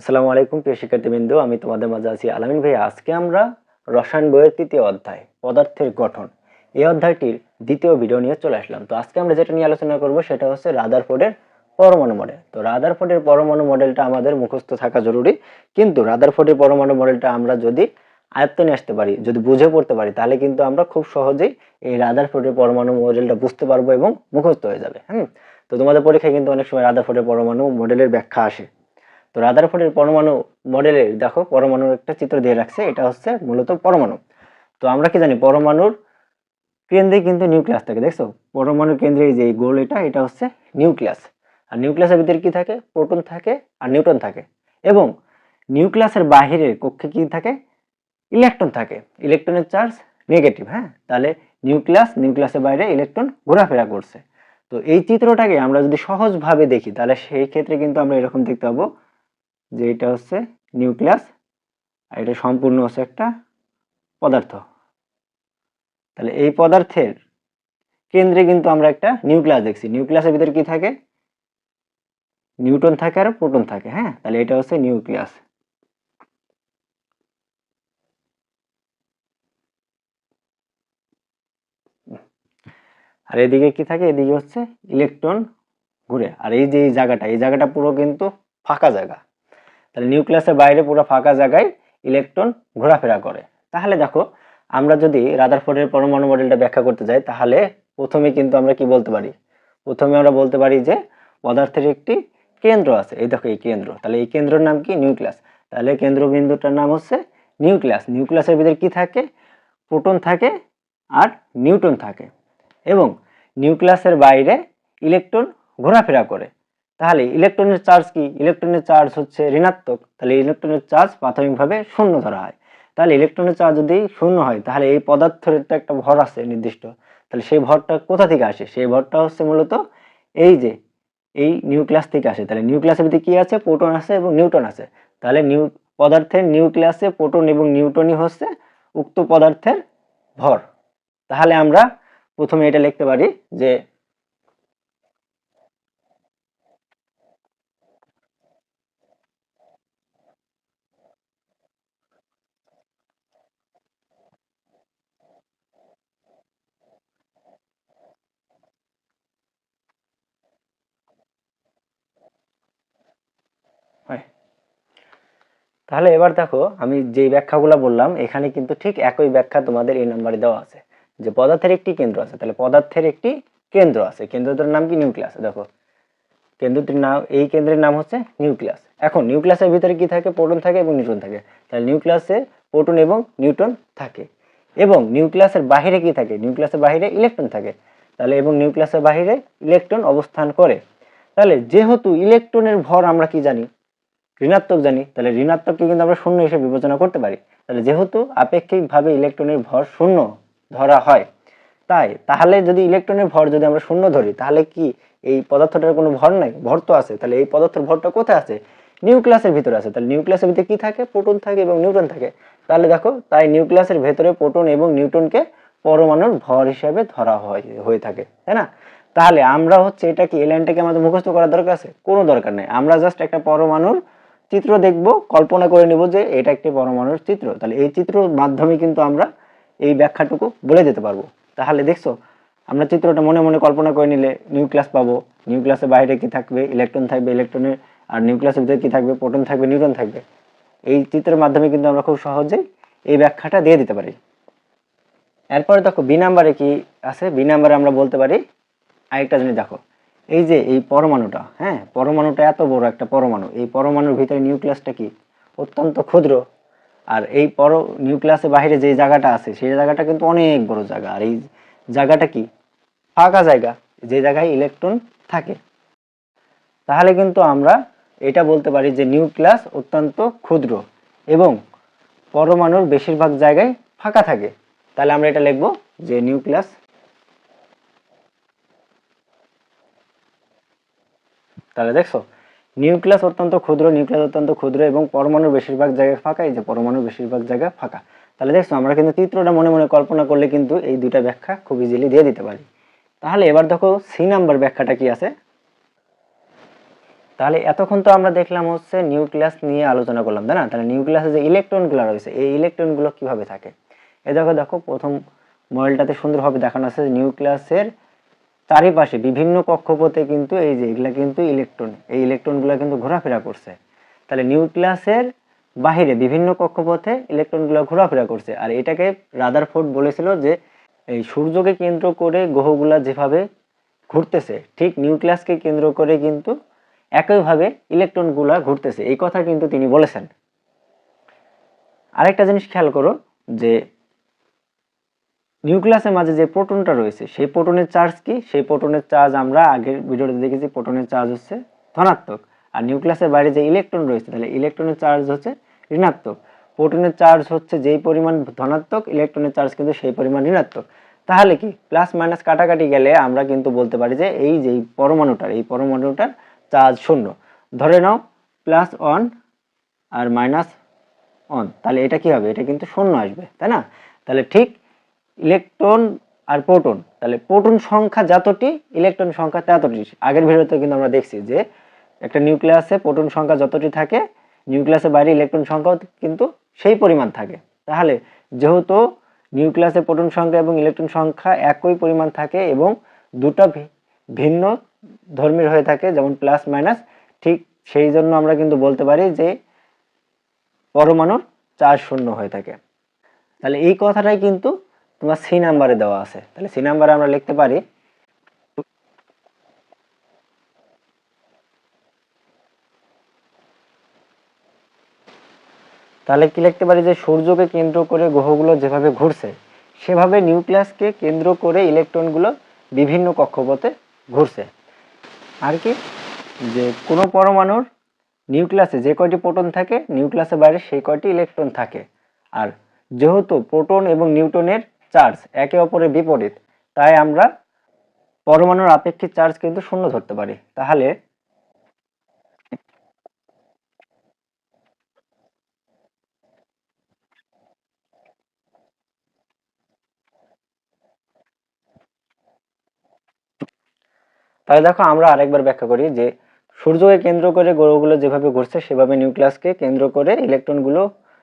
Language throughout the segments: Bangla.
আসসালামু আলাইকুম, প্রিয় শিক্ষার্থীবৃন্দ। আমি তোমাদের মাঝে আছি আলামিন ভাই আজকে আমরা রসায়ন বইয়ের তৃতীয় অধ্যায়, পদার্থের গঠন। এই অধ্যায়টির দ্বিতীয় ভিডিও নিয়ে চলে আসলাম। তো আজকে আমরা যেটা নিয়ে আলোচনা করব সেটা হচ্ছে রাদারফোর্ডের পরমাণু মডেল তো রাদারফোর্ডের পরমাণু মডেলটা আমাদের মুখস্থ থাকা জরুরি। কিন্তু রাদারফোর্ডের পরমাণু মডেলটা আমরা যদি আয়ত্তে নিয়ে আসতে পারি, যদি বুঝে পড়তে পারি, তাহলে কিন্তু আমরা খুব সহজেই এই রাদারফোর্ডের পরমাণু মডেলটা বুঝতে পারব এবং মুখস্থ হয়ে যাবে। হুম? তো তোমাদের পরীক্ষায় কিন্তু অনেক সময় রাদারফোর্ডের পরমাণু মডেলের ব্যাখ্যা আসে। তো রাদারফোর্ডের পরমাণু মডেলের দেখো পরমাণুর একটা চিত্র দিয়ে রাখছে, এটা হচ্ছে মূলত পরমাণু। তো আমরা কি জানি, পরমাণুর কেন্দ্রে কিন্তু নিউক্লিয়াস থাকে, দেখছ? পরমাণুর কেন্দ্রে যে গোল এটা এটা হচ্ছে নিউক্লিয়াস। আর নিউক্লিয়াসের ভিতরে কি থাকে? প্রোটন থাকে আর নিউট্রন থাকে। এবং নিউক্লিয়াসের বাহিরের কক্ষে কি থাকে? ইলেকট্রন থাকে। ইলেকট্রনের চার্জ নেগেটিভ হ্যাঁ? তাহলে নিউক্লিয়াস, নিউক্লিয়াসের বাইরে ইলেকট্রন ঘোরাফেরা করছে। তো এই চিত্রটাকে আমরা যদি সহজভাবে দেখি, তাহলে সেই ক্ষেত্রে কিন্তু আমরা এরকম দেখতে পাবো যে এটা হচ্ছে নিউক্লিয়াস আর এটা সম্পূর্ণ হচ্ছে একটা পদার্থ। তাহলে এই পদার্থের কেন্দ্রে কিন্তু আমরা একটা নিউক্লিয়াস দেখছি। নিউক্লিয়াসের ভিতরে কি থাকে? নিউটন থাকে আর প্রোটন থাকে হ্যাঁ? তাহলে এটা হচ্ছে নিউক্লিয়াস। আর এদিকে কি থাকে? এদিকে হচ্ছে ইলেকট্রন ঘুরে। আর এই যে এই জায়গাটা এই জায়গাটা পুরো কিন্তু ফাঁকা জায়গা। তাহলে নিউক্লিয়াসের বাইরে পুরো ফাঁকা জায়গায় ইলেকট্রন ঘোরাফেরা করে। তাহলে দেখো, আমরা যদি রাদারফোর্ডের পরমাণু মডেলটা ব্যাখ্যা করতে যাই, তাহলে প্রথমে কিন্তু আমরা কি বলতে পারি? প্রথমে আমরা বলতে পারি যে পদার্থের একটি কেন্দ্র আছে। এই দেখো এই কেন্দ্র। তাহলে এই কেন্দ্রের নাম কি? নিউক্লিয়াস তাহলে কেন্দ্রবিন্দুটার নাম হচ্ছে নিউক্লিয়াস নিউক্লিয়াসের ভিতরে কি থাকে? প্রোটন থাকে আর নিউট্রন থাকে। এবং নিউক্লিয়াসের বাইরে ইলেকট্রন ঘোরাফেরা করে। তাহলে ইলেকট্রনের চার্জ কি? ইলেকট্রনের চার্জ হচ্ছে ঋণাত্মক। তাহলে ইলেকট্রনের চার্জ প্রাথমিকভাবে শূন্য ধরা হয়। তাহলে ইলেকট্রনের চার্জ যদি শূন্য হয়, তাহলে এই পদার্থের তো একটা ভর আছে নির্দিষ্ট। তাহলে সেই ভরটা কোথা থেকে আসে? সেই ভরটা হচ্ছে মূলত এই যে, এই নিউক্লিয়াস থেকে আসে। তাহলে নিউক্লিয়াসের ভিতরে কি আছে? প্রোটন আছে এবং নিউট্রন আছে। তাহলে নিউ পদার্থের নিউক্লিয়াসে প্রোটন এবং নিউট্রনই হচ্ছে উক্ত পদার্থের ভর। তাহলে আমরা প্রথমে এটা লিখতে পারি যে হয় তাহলে এবার দেখো, আমি যেই ব্যাখ্যাগুলো বললাম, এখানে কিন্তু ঠিক একই ব্যাখ্যা তোমাদের এই নাম্বারে দেওয়া আছে, যে পদার্থের একটি কেন্দ্র আছে। তাহলে পদার্থের একটি কেন্দ্র আছে। কেন্দ্রটার নাম কি? নিউক্লিয়াস দেখো, কেন্দ্রটির নাম, এই কেন্দ্রের নাম হচ্ছে নিউক্লিয়াস এখন নিউক্লিয়াসের ভিতরে কি থাকে? প্রোটন থাকে এবং নিউট্রন থাকে। তাহলে নিউক্লিয়াসে প্রোটন এবং নিউট্রন থাকে। এবং নিউক্লিয়াসের বাহিরে কি থাকে? নিউক্লিয়াসের বাহিরে ইলেকট্রন থাকে। তাহলে এবং নিউক্লিয়াসের বাহিরে ইলেকট্রন অবস্থান করে। তাহলে যেহেতু ইলেকট্রনের ভর আমরা কি জানি? ঋণাত্মক জানি, তাহলে ঋণাত্মককে কিন্তু আমরা শূন্য হিসেবে বিবেচনা করতে পারি। তাহলে যেহেতু আপেক্ষিকভাবে ইলেকট্রনের ভর শূন্য ধরা হয়, তাই তাহলে যদি ইলেকট্রনের ভর যদি আমরা শূন্য ধরি, তাহলে কি এই পদার্থটার কোনো ভর নাই? ভর তো আছে। তাহলে এই পদার্থের ভরটা কোথায় আছে? নিউক্লিয়াসের ভিতরে আছে। তাহলে নিউক্লিয়াসের ভিতরে কি থাকে? প্রোটন থাকে এবং নিউট্রন থাকে। তাহলে দেখো, তাই নিউক্লিয়াসের ভেতরে প্রোটন এবং নিউট্রনকে পরমাণুর ভর হিসেবে ধরা হয়, হয়ে থাকে, তাই না? তাহলে আমরা হচ্ছে এটা কি এই লাইনটাকে আমাদের মুখস্থ করার দরকার আছে? কোনো দরকার নেই। আমরা জাস্ট একটা পরমাণুর চিত্র দেখব, কল্পনা করে নিব যে এটা একটি পরমাণুর চিত্র। তাহলে এই চিত্রর মাধ্যমে কিন্তু আমরা এই ব্যাখ্যাটুকু বলে যেতে পারব। তাহলে দেখছ, আমরা চিত্রটা মনে মনে কল্পনা করে নিলে নিউক্লিয়াস পাবো। নিউক্লিয়াসের বাইরে কি থাকবে? ইলেকট্রন থাকবে ইলেকট্রনের, আর নিউক্লিয়াসের ভিতরে কি থাকবে? প্রোটন থাকবে, নিউট্রন থাকবে। এই চিত্রের মাধ্যমে কিন্তু আমরা খুব সহজেই এই ব্যাখ্যাটা দিয়ে দিতে পারি। এরপরে দেখো, বি নাম্বারে কি আছে? বি নাম্বারে আমরা বলতে পারি, আরেকটা জিনিস দেখো। এই যে, এই পরমাণুটা হ্যাঁ? পরমাণুটা এত বড় একটা পরমাণু। এই পরমাণুর ভিতরে নিউক্লিয়াসটা কি? অত্যন্ত ক্ষুদ্র। আর এই পর, নিউক্লিয়াসের বাইরে যে জায়গাটা আছে, সেই জায়গাটা কিন্তু অনেক বড় জায়গা। আর এই জায়গাটা কি? ফাঁকা জায়গা। যে জায়গায় ইলেকট্রন থাকে। তাহলে কিন্তু আমরা এটা বলতে পারি যে নিউক্লিয়াস অত্যন্ত ক্ষুদ্র এবং পরমাণুর বেশিরভাগ জায়গায় ফাঁকা থাকে। তাহলে আমরা এটা লিখব যে নিউক্লিয়াস তাহলে দেখছ, নিউক্লিয়াস অত্যন্ত ক্ষুদ্র, নিউক্লিয়াস অত্যন্ত ক্ষুদ্র এবং পরমাণুর বেশিরভাগ জায়গায় ফাঁকা, এই যে পরমাণুর বেশিরভাগ জায়গা ফাঁকা। তাহলে দেখছ, আমরা কিন্তু চিত্রটা মনে মনে কল্পনা করলে কিন্তু এই দুইটা ব্যাখ্যা খুব ইজিলি দিয়ে দিতে পারি। তাহলে এবার দেখো সি নাম্বার ব্যাখ্যাটা কি আছে? তাহলে এতক্ষণ তো আমরা দেখলাম হচ্ছে নিউক্লিয়াস নিয়ে আলোচনা করলাম, তাই না? তাহলে নিউক্লিয়াসে যে ইলেকট্রনগুলো রয়েছে, এই ইলেকট্রনগুলো কীভাবে থাকে? এ দেখো দেখো, প্রথম মডেলটাতে সুন্দরভাবে দেখানো আছে নিউক্লিয়াসের চারিপাশে বিভিন্ন কক্ষপথে কিন্তু এই যে এগুলা কিন্তু ইলেকট্রন এই ইলেকট্রনগুলো কিন্তু ঘোরাফেরা করছে। তাহলে নিউক্লিয়াসের বাহিরে বিভিন্ন কক্ষপথে ইলেকট্রনগুলো ঘোরাফেরা করছে। আর এটাকে রাদারফোর্ড বলেছিল যে, এই সূর্যকে কেন্দ্র করে গ্রহগুলা যেভাবে ঘুরতেছে, ঠিক নিউক্লিয়াসকে কেন্দ্র করে কিন্তু একইভাবে ইলেকট্রনগুলা ঘুরতেছে। এই কথা কিন্তু তিনি বলেছেন। আরেকটা জিনিস খেয়াল করো যে নিউক্লিয়াসের মাঝে যে প্রোটনটা রয়েছে, সেই প্রোটনের চার্জ কি? সেই প্রোটনের চার্জ আমরা আগের ভিডিওতে দেখেছি প্রোটনের চার্জ হচ্ছে ধনাত্মক। আর নিউক্লিয়াসের বাইরে যে ইলেকট্রন রয়েছে, তাহলে ইলেকট্রনের চার্জ হচ্ছে ঋণাত্মক। প্রোটনের চার্জ হচ্ছে যেই পরিমাণ ধনাত্মক ইলেকট্রনের চার্জ কিন্তু সেই পরিমাণ ঋণাত্মক। তাহলে কি? প্লাস মাইনাস কাটাকাটি গেলে আমরা কিন্তু বলতে পারি যে এই যে পরমাণুটার, এই পরমাণুটার চার্জ শূন্য। ধরে নাও প্লাস ওয়ান আর মাইনাস অন তাহলে এটা কি হবে? এটা কিন্তু শূন্য আসবে, তাই না? তাহলে ঠিক ইলেকট্রন আর প্রোটন। তাহলে প্রোটন সংখ্যা যতটি ইলেকট্রন সংখ্যা ততটি। আগের ভিডিওতে কিন্তু আমরা দেখছি যে একটা নিউক্লিয়াসে প্রোটন সংখ্যা যতটি থাকে নিউক্লিয়াসের বাইরে ইলেকট্রন সংখ্যাও কিন্তু সেই পরিমাণ থাকে। তাহলে যেহেতু নিউক্লিয়াসে প্রোটন সংখ্যা এবং ইলেকট্রন সংখ্যা একই পরিমাণ থাকে এবং দুটো ভিন্ন ধর্মীর হয়ে থাকে, যেমন প্লাস মাইনাস, ঠিক সেই জন্য আমরা কিন্তু বলতে পারি যে পরমাণুর চার্জ শূন্য হয়ে থাকে। তাহলে এই কথাটাই কিন্তু তোমার সি নাম্বারে দেওয়া আছে। তাহলে সি নাম্বারে আমরা লিখতে পারি তাহলে কি লিখতে পারি যে সূর্যকে কেন্দ্র করে গ্রহগুলো যেভাবে ঘুরছে, সেভাবে নিউক্লিয়াসকে কেন্দ্র করে ইলেকট্রনগুলো বিভিন্ন কক্ষপথে ঘুরছে। আর কি? যে কোনো পরমাণুর নিউক্লিয়াসে যে কয়টি প্রোটন থাকে, নিউক্লিয়াসের বাইরে সেই কয়টি ইলেকট্রন থাকে। আর যেহেতু প্রোটন এবং নিউটনের চার্জ একে অপরের বিপরীত। তাই আমরা পরমাণুর আপেক্ষিক চার্জ কিন্তু শূন্য ধরতে পারি। তাহলে তাহলে দেখো আমরা আরেকবার ব্যাখ্যা করি যে সূর্যকে কেন্দ্র করে গ্রহগুলো যেভাবে ঘুরছে, সেভাবে নিউক্লিয়াসকে কেন্দ্র করে ইলেকট্রনগুলো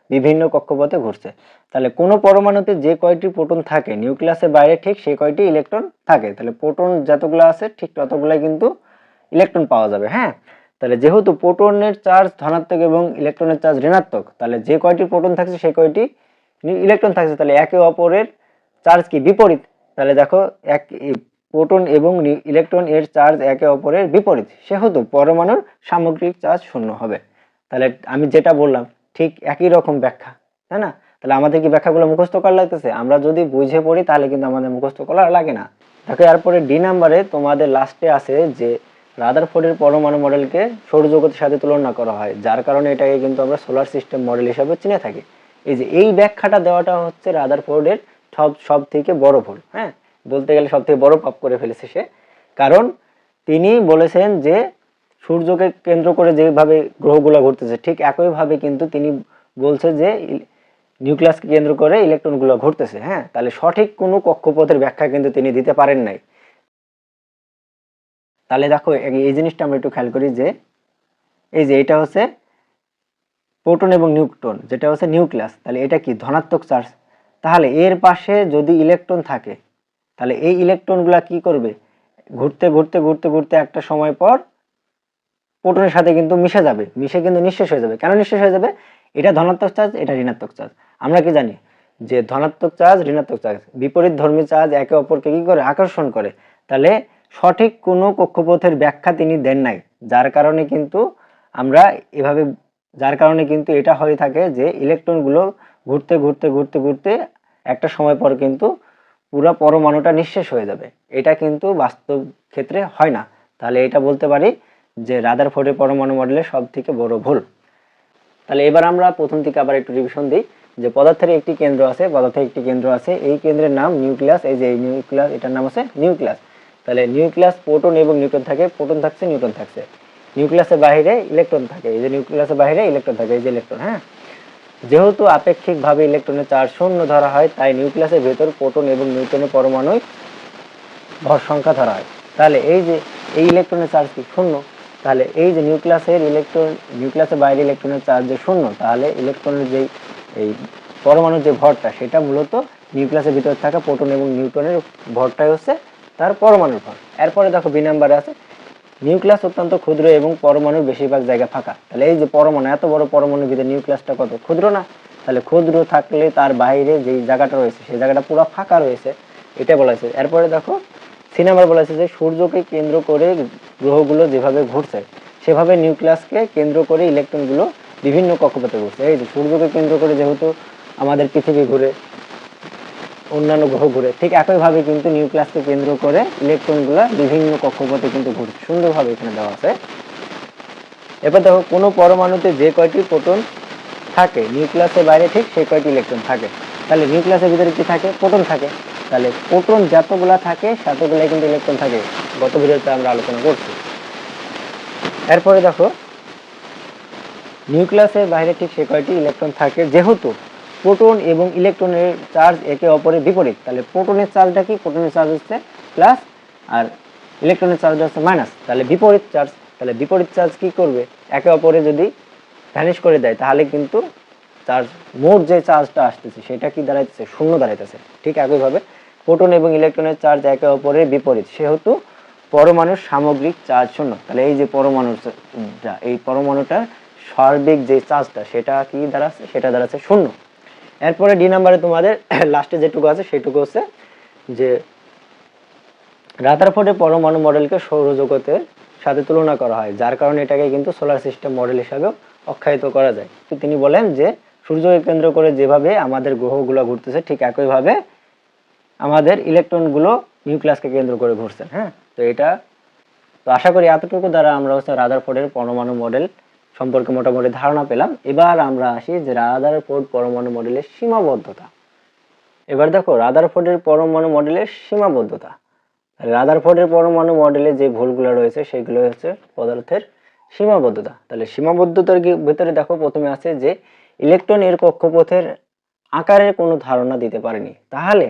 বিভিন্ন কক্ষপথে ঘুরছে। তাহলে কোনো পরমাণুতে যে কয়টি প্রোটন থাকে, নিউক্লিয়াসের বাইরে ঠিক সেই কয়টি ইলেকট্রন থাকে। তাহলে প্রোটন যতগুলো আছে, ঠিক ততগুলাই কিন্তু ইলেকট্রন পাওয়া যাবে হ্যাঁ? তাহলে যেহেতু প্রোটনের চার্জ ধনাত্মক এবং ইলেকট্রনের চার্জ ঋণাত্মক, তাহলে যে কয়টি প্রোটন থাকছে, সেই কয়টি ইলেকট্রন থাকছে। তাহলে একে অপরের চার্জ কি? বিপরীত। তাহলে দেখো, এক প্রোটন এবং ইলেকট্রন এর চার্জ একে অপরের বিপরীত। সেহেতু পরমাণুর সামগ্রিক চার্জ শূন্য হবে। তাহলে আমি যেটা বললাম ঠিক একই রকম ব্যাখ্যা, তাই না? তাহলে আমাদের কি ব্যাখ্যাগুলো মুখস্থ করা লাগতেছে? আমরা যদি বুঝে পড়ি, তাহলে কিন্তু আমাদের মুখস্থ করা লাগে না। দেখো, এরপরে ডি নাম্বারে তোমাদের লাস্টে আছে যে রাদারফোর্ডের পরমাণু মডেলকে সৌরজগতের সাথে তুলনা করা হয়, যার কারণে এটাকে কিন্তু আমরা সোলার সিস্টেম মডেল হিসাবে চিনে থাকি। এই যে এই ব্যাখ্যাটা দেওয়াটা হচ্ছে রাদারফোর্ডের সব সব থেকে বড় ভুল হ্যাঁ? বলতে গেলে সব থেকে বড় পাপ করে ফেলেছে সে। কারণ তিনি বলেছেন যে সূর্যকে কেন্দ্র করে যেভাবে গ্রহগুলো ঘুরতেছে ঠিক একইভাবে কিন্তু তিনি বলছে যে নিউক্লিয়াসকে কেন্দ্র করে ইলেকট্রনগুলো ঘুরতেছে হ্যাঁ? তাহলে সঠিক কোনো কক্ষপথের ব্যাখ্যা কিন্তু তিনি দিতে পারেন নাই। তাহলে দেখো, এই জিনিসটা আমরা একটু খেয়াল করি যে, এই যে এটা হচ্ছে প্রোটন এবং নিউট্রন যেটা হচ্ছে নিউক্লিয়াস, তাহলে এটা কি ধনাত্মক চার্জ? তাহলে এর পাশে যদি ইলেকট্রন থাকে, তাহলে এই ইলেকট্রনগুলা কি করবে? ঘুরতে ঘুরতে ঘুরতে ঘুরতে একটা সময় পর প্রোটনের সাথে কিন্তু মিশে যাবে, মিশে কিন্তু নিঃশেষ হয়ে যাবে। কেন নিঃশেষ হয়ে যাবে? এটা ধনাত্মক চার্জ, এটা ঋণাত্মক চার্জ। আমরা কি জানি? যে ধনাত্মক চার্জ, ঋণাত্মক চার্জ। বিপরীত ধর্মী চার্জ একে অপরকে কি করে? আকর্ষণ করে। তাহলে সঠিক কোনো কক্ষপথের ব্যাখ্যা তিনি দেন নাই, যার কারণে কিন্তু আমরা এভাবে, যার কারণে কিন্তু এটা হয়ে থাকে যে ইলেকট্রনগুলো ঘুরতে ঘুরতে ঘুরতে ঘুরতে একটা সময় পর কিন্তু পুরো পরমাণুটা নিঃশেষ হয়ে যাবে। এটা কিন্তু বাস্তব ক্ষেত্রে হয় না। তাহলে এটা বলতে পারি যে রাদার ফোর্ডের পরমাণু মডেলের সব থেকে বড় ভুল। তাহলে এবার আমরা প্রথম থেকে আবার একটু রিভিশন দিই, যে পদার্থের একটি কেন্দ্র আছে, পদার্থের একটি কেন্দ্র আছে, এই কেন্দ্রের নাম নিউক্লিয়াস, এই যে এই নিউক্লিয়াস, এটার নাম আছে নিউক্লিয়াস। তাহলে নিউক্লিয়াস প্রোটন এবং নিউট্রন থাকে, প্রোটন থাকছে, নিউট্রন থাকছে। নিউক্লিয়াসের বাইরে ইলেকট্রন থাকে, এই যে নিউক্লিয়াসের বাইরে ইলেকট্রন থাকে, এই যে ইলেকট্রন হ্যাঁ? যেহেতু আপেক্ষিকভাবে ইলেকট্রনের চার্জ শূন্য ধরা হয়, তাই নিউক্লিয়াসের ভেতর প্রোটন এবং নিউট্রনের পরমাণুই ভর সংখ্যা ধরা হয়। তাহলে এই যে, এই ইলেকট্রনের চার্জ কি শূন্য? তাহলে এই যে নিউক্লিয়াসের ইলেকট্রন নিউক্লিয়াসের বাইরে ইলেকট্রনের চার্জ যে শূন্য, তাহলে ইলেকট্রনের যে এই পরমাণুর যে ভরটা, সেটা মূলত নিউক্লিয়াসের ভিতরে থাকা প্রোটন এবং নিউট্রনের ভরটাই হচ্ছে তার পরমাণুর ভর। এরপরে দেখো বি নাম্বারে আছে, নিউক্লিয়াস অত্যন্ত ক্ষুদ্র এবং পরমাণুর বেশিরভাগ জায়গা ফাঁকা। তাহলে এই যে পরমাণু, এত বড় পরমাণুর ভিতরে নিউক্লিয়াসটা কত? ক্ষুদ্র না। তাহলে ক্ষুদ্র থাকলে তার বাইরে যেই জায়গাটা রয়েছে, সেই জায়গাটা পুরো ফাঁকা রয়েছে, এটা বলা হয়েছে। এরপরে দেখো সি নাম্বার বলা হয়েছে যে সূর্যকে কেন্দ্র করে গ্রহগুলো যেভাবে ঘুরছে, সেভাবে নিউক্লিয়াসকে কেন্দ্র করে ইলেকট্রনগুলো বিভিন্ন কক্ষপথে ঘুরছে। এই যে সূর্যকে কেন্দ্র করে যেহেতু আমাদের পৃথিবী ঘুরে, অন্যান্য গ্রহ ঘুরে, ঠিক একইভাবে কিন্তু নিউক্লিয়াসকে কেন্দ্র করে ইলেকট্রনগুলো বিভিন্ন কক্ষপথে কিন্তু ঘুরছে। সুন্দরভাবে এখানে দেওয়া আছে। এবার দেখো, কোনো পরমাণুতে যে কয়টি প্রোটন থাকে, নিউক্লিয়াসের বাইরে ঠিক সেই কয়টি ইলেকট্রন থাকে। তাহলে নিউক্লিয়াসের ভিতরে কি থাকে? প্রোটন থাকে। তাহলে প্রোটন যতগুলা থাকে ততগুলাই কিন্তু ইলেকট্রন থাকে। গত ভিডিওতে আমরা আলোচনা করছি। এরপরে দেখো, নিউক্লিয়াসের বাইরে ঠিক সে কয়টি ইলেকট্রন থাকে? যেহেতু প্রোটন এবং ইলেকট্রনের চার্জ একে অপরের বিপরীত, তাহলে প্রোটনের চার্জটা কি? প্রোটনের চার্জ হচ্ছে প্লাস, আর ইলেকট্রনের চার্জ হচ্ছে মাইনাস। তাহলে বিপরীত চার্জ, তাহলে বিপরীত চার্জ কি করবে? একে অপরে যদি ভ্যানিশ করে দেয়, তাহলে কিন্তু চার্জ, মোট যে চার্জটা আসতেছে, সেটা কি দাঁড়াইতেছে? শূন্য দাঁড়াইতেছে। ঠিক একইভাবে প্রোটন এবং ইলেকট্রনের চার্জ একে অপরের বিপরীত, সেহেতু পরমাণুর সামগ্রিক চার্জ শূন্য। তাহলে এই যে পরমাণুর এই পরমাণুটার সার্বিক যে চার্জটা, সেটা কি দাঁড়াচ্ছে? সেটা দাঁড়াচ্ছে শূন্য। এরপরে ডি নাম্বারে তোমাদের লাস্টে যেটুকু আছে, সেটুকু হচ্ছে যে রাদারফোর্ডের পরমাণু মডেলকে সৌরজগতের সাথে তুলনা করা হয়, যার কারণে এটাকে কিন্তু সোলার সিস্টেম মডেল হিসাবেও আখ্যায়িত করা যায়। তো তিনি বলেন যে সূর্যকে কেন্দ্র করে যেভাবে আমাদের গ্রহগুলো ঘুরতেছে, ঠিক একইভাবে আমাদের ইলেকট্রনগুলো নিউক্লিয়াসকে কেন্দ্র করে ঘুরছেন হ্যাঁ? তো এটা, তো আশা করি এতটুকু দ্বারা আমরা হচ্ছে রাদারফোর্ডের পরমাণু মডেল সম্পর্কে মোটামুটি ধারণা পেলাম। এবার আমরা আসি যে রাদারফোর্ড পরমাণু মডেলের সীমাবদ্ধতা। এবার দেখো রাদারফোর্ডের পরমাণু মডেলের সীমাবদ্ধতা। রাদারফোর্ডের পরমাণু মডেলে যে ভুলগুলো রয়েছে, সেগুলো হচ্ছে পদার্থের সীমাবদ্ধতা। তাহলে সীমাবদ্ধতার ভেতরে দেখো, প্রথমে আছে যে ইলেকট্রন এর কক্ষপথের আকারের কোনো ধারণা দিতে পারেনি। তাহলে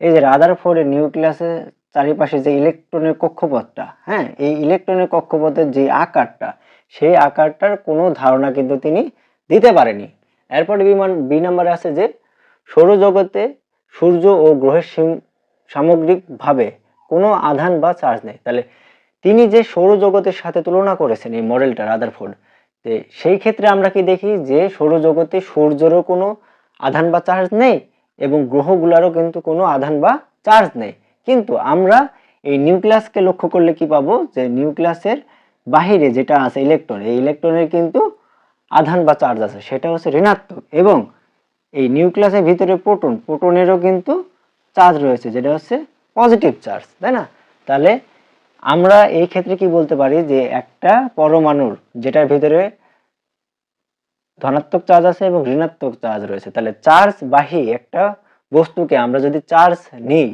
এই যে রাদারফোর্ডের নিউক্লিয়াসের চারিপাশে যে ইলেকট্রনের কক্ষপথটা হ্যাঁ এই ইলেকট্রনের কক্ষপথের যে আকারটা, সেই আকারটার কোনো ধারণা কিন্তু তিনি দিতে পারেনি এরপরে বিমান বি নাম্বারে আছে যে সৌরজগতে সূর্য ও গ্রহের সিম- সামগ্রিকভাবে কোনো আধান বা চার্জ নেই। তাহলে তিনি যে সৌরজগতের সাথে তুলনা করেছেন এই মডেলটা রাদারফোর্ড তো সেই ক্ষেত্রে আমরা কি দেখি যে সৌরজগতে সূর্যেরও কোনো আধান বা চার্জ নেই? এবং গ্রহগুলোরও কিন্তু কোনো আধান বা চার্জ নেই। কিন্তু আমরা এই নিউক্লিয়াসকে লক্ষ্য করলে কি পাবো? যে নিউক্লিয়াসের বাহিরে যেটা আছে ইলেকট্রন এই ইলেকট্রনের কিন্তু আধান বা চার্জ আছে, সেটা হচ্ছে ঋণাত্মক। এবং এই নিউক্লিয়াসের ভিতরে প্রোটন প্রোটনেরও কিন্তু চার্জ রয়েছে, যেটা হচ্ছে পজিটিভ চার্জ তাই না? তাহলে আমরা এই ক্ষেত্রে কি বলতে পারি? যে একটা পরমাণুর যেটার ভিতরে ধনাত্মক চার্জ আছে এবং ঋণাত্মক চার্জ রয়েছে। তাহলে চার্জ বাহী একটা বস্তুকে আমরা যদি চার্জ নিই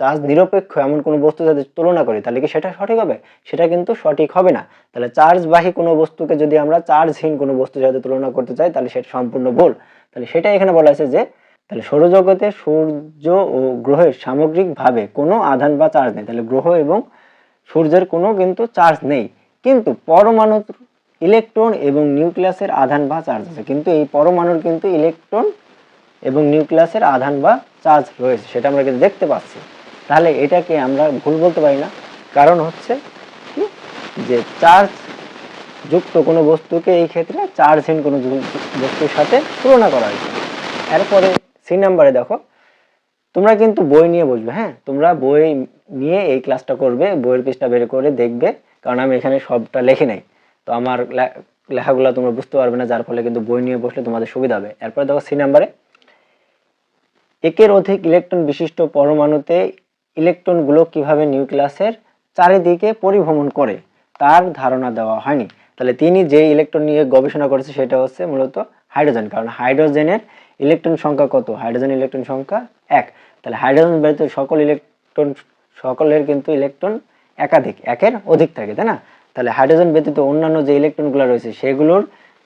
চার্জ নিরপেক্ষ এমন কোনো বস্তু সাথে তুলনা করি, তাহলে কি সেটা সঠিক হবে? সেটা কিন্তু সঠিক হবে না। তাহলে চার্জ বাহী কোনো বস্তুকে যদি আমরা চার্জহীন কোনো বস্তুর সাথে তুলনা করতে চাই, তাহলে সেটা সম্পূর্ণ ভুল। তাহলে সেটা এখানে বলা আছে যে, তাহলে সৌরজগতে সূর্য ও গ্রহের সামগ্রিকভাবে কোনো আধান বা চার্জ নেই। তাহলে গ্রহ এবং সূর্যের কোনো কিন্তু চার্জ নেই। কিন্তু পরমাণুর ইলেকট্রন এবং নিউক্লিয়াসের আধান বা চার্জ আছে। কিন্তু এই পরমাণুর কিন্তু ইলেকট্রন এবং নিউক্লিয়াসের আধান বা চার্জ রয়েছে, সেটা আমরা কিন্তু দেখতে পাচ্ছি। তাহলে এটাকে আমরা ভুল বলতে পারি না। কারণ হচ্ছে কি? যে চার্জ যুক্ত কোনো বস্তুকে এই ক্ষেত্রে চার্জহীন কোনো বস্তুর সাথে তুলনা করা হয়েছে। এরপরে সি নাম্বারে দেখো। তোমরা কিন্তু বই নিয়ে বসবে হ্যাঁ? তোমরা বই নিয়ে এই ক্লাসটা করবে, বইয়ের পৃষ্ঠা বের করে দেখবে। কারণ আমি এখানে সবটা লেখি নাই। তো আমার লেখাগুলো তোমরা বুঝতে পারবে না, যার ফলে কিন্তু বই নিয়ে বসলে তোমাদের সুবিধা হবে। এরপরে দেখো সি নাম্বারে। একের অধিক ইলেকট্রন বিশিষ্ট পরমাণুতে ইলেকট্রনগুলো কীভাবে নিউক্লিয়াসের চারিদিকে পরিভ্রমণ করে, তার ধারণা দেওয়া হয়নি। তাহলে তিনি যে ইলেকট্রন নিয়ে গবেষণা করেছে, সেটা হচ্ছে মূলত হাইড্রোজেন। কারণ হাইড্রোজেনের ইলেকট্রন সংখ্যা কত? হাইড্রোজেন ইলেকট্রন সংখ্যা এক। তাহলে হাইড্রোজেন ব্যতীত সকল ইলেকট্রন সকলের কিন্তু ইলেকট্রন একাধিক, একের অধিক থাকে, তাই না? তাহলে হাইড্রোজেন ব্যতীত অন্যান্য যে ইলেকট্রনগুলো রয়েছে, সেগুলোর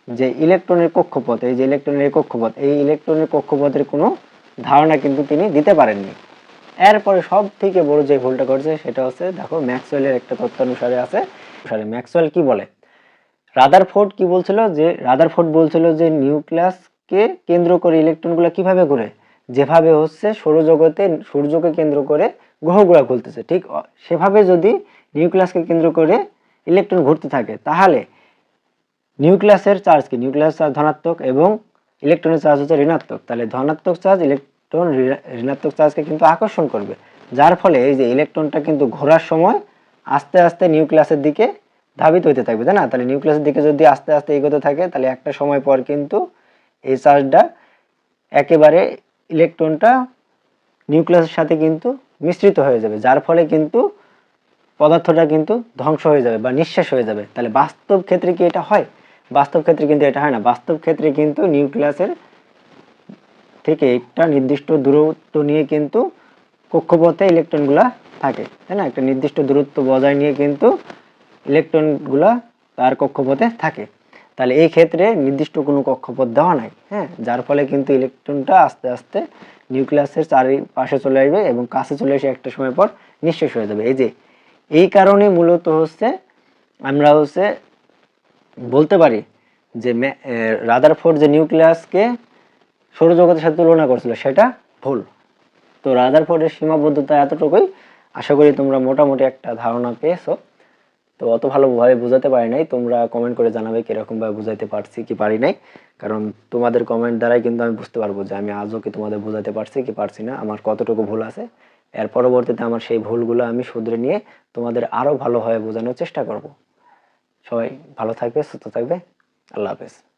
যে ইলেকট্রনের কক্ষপথ, এই যে ইলেকট্রনের কক্ষপথ, এই ইলেকট্রনের কক্ষপথের কোনো ধারণা কিন্তু তিনি দিতে পারেননি। এরপরে সব থেকে বড় যে ভুলটা করছে, সেটা হচ্ছে, দেখো, ম্যাক্সওয়েলের একটা তথ্য অনুসারে আছে। অনুসারে ম্যাক্সওয়েল কি বলে? রাদারফোর্ড কি বলছিল যে, রাদারফোর্ড বলছিল যে, নিউক্লিয়াসকে কেন্দ্র করে ইলেকট্রনগুলো কীভাবে ঘুরে? যেভাবে হচ্ছে, সৌরজগতে সূর্যকে কেন্দ্র করে গ্রহগুলো ঘুরতেছে ঠিক, সেভাবে যদি নিউক্লিয়াসকে কেন্দ্র করে ইলেকট্রন ঘুরতে থাকে, তাহলে নিউক্লিয়াসের চার্জ কি? নিউক্লিয়াস চার্জ ধনাত্মক এবং ইলেকট্রনের চার্জ হচ্ছে ঋণাত্মক। তাহলে ধনাত্মক চার্জ ইলেকট্রন ঋণাত্মক চার্জকে কিন্তু আকর্ষণ করবে। যার ফলে এই যে ইলেকট্রনটা কিন্তু ঘোরার সময় আস্তে আস্তে নিউক্লিয়াসের দিকে ধাবিত হইতে থাকবে, তাই না? তাহলে নিউক্লিয়াসের দিকে যদি আস্তে আস্তে এগোতে থাকে, তাহলে একটা সময় পর কিন্তু এই চার্জটা একেবারে ইলেকট্রনটা নিউক্লিয়াসের সাথে কিন্তু মিশ্রিত হয়ে যাবে। যার ফলে কিন্তু পদার্থটা কিন্তু ধ্বংস হয়ে যাবে বা নিঃশেষ হয়ে যাবে। তাহলে বাস্তব ক্ষেত্রে কি এটা হয়? বাস্তব ক্ষেত্রে কিন্তু এটা হয় না। বাস্তব ক্ষেত্রে কিন্তু নিউক্লিয়াসের থেকে একটা নির্দিষ্ট দূরত্ব নিয়ে কিন্তু কক্ষপথে ইলেকট্রনগুলা থাকে, তাই না? একটা নির্দিষ্ট দূরত্ব বজায় নিয়ে কিন্তু ইলেকট্রনগুলা তার কক্ষপথে থাকে। তাহলে এই ক্ষেত্রে নির্দিষ্ট কোনো কক্ষপথ দেওয়া নাই হ্যাঁ? যার ফলে কিন্তু ইলেকট্রনটা আস্তে আস্তে নিউক্লিয়াসের চারিপাশে চলে আসবে এবং কাছে চলে এসে একটা সময় পর নিঃশেষ হয়ে যাবে। এই যে এই কারণে মূলত হচ্ছে আমরা হচ্ছে বলতে পারি যে রাদারফোর্ড যে নিউক্লিয়াসকে সৌরজগতের সাথে তুলনা করছিল, সেটা ভুল। তো রাদারফোর্ডের সীমাবদ্ধতা এতটুকুই। আশা করি তোমরা মোটামুটি একটা ধারণা পেয়েছ। তো অত ভালোভাবে বোঝাতে পারি নাই। তোমরা কমেন্ট করে জানাবে কীরকম ভাবে বুঝাইতে পারছি কি পারি নাই। কারণ তোমাদের কমেন্ট দ্বারাই কিন্তু আমি বুঝতে পারব যে আমি আজও কি তোমাদের বোঝাতে পারছি কি পারছি না। আমার কতটুকু ভুল আছে। এর পরবর্তীতে আমার সেই ভুলগুলো আমি শুধরে নিয়ে তোমাদের আরও ভালোভাবে বোঝানোর চেষ্টা করব। সবাই ভালো থাকবে, সুস্থ থাকবে। আল্লাহ হাফেজ।